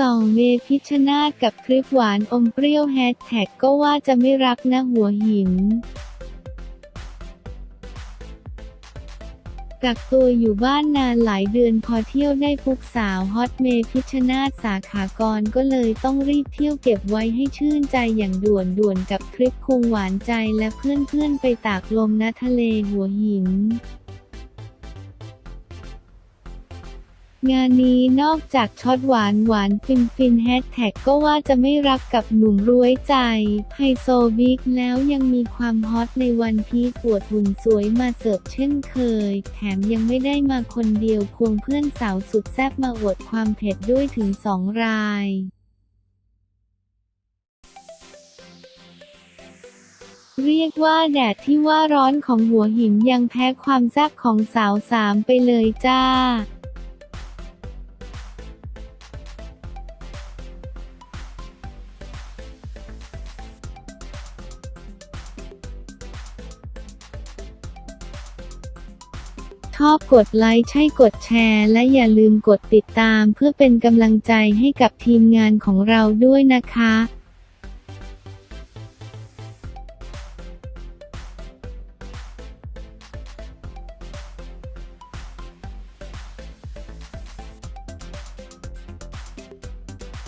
สองเมพิชนาธกับคลิปหวานอมเปรี้ยวแฮชแท็กก็ว่าจะไม่รักนะหัวหิน กักตัวอยู่บ้านนานหลายเดือนพอเที่ยวได้พุกสาวฮอตเมพิชนาธสาขากรก็เลยต้องรีบเที่ยวเก็บไว้ให้ชื่นใจอย่างด่วนด่วนกับคลิปคงหวานใจและเพื่อนๆไปตากลมณทะเลหัวหิน งานนี้นอกจากช็อตหวานหวานฟินฟินแฮชแท็กก็ว่าจะไม่รักกับหนุ่มรวยใจ ไฮโซบิ๊กแล้วยังมีความฮอตในวันพีปวดหุ่นสวยมาเสิร์ฟเช่นเคย แถมยังไม่ได้มาคนเดียวควงเพื่อนสาวสุดแซ่บมาอวดความเผ็ดด้วยถึงสองรายเรียกว่าแดดที่ว่าร้อนของหัวหินยังแพ้ความแซ่บของสาวสามไปเลยจ้า อบกดไลค์ใช่กดแชร์ และอย่าลืมกดติดตามเพื่อเป็นกำลังใจให้กับทีมงานของเราด้วยนะคะ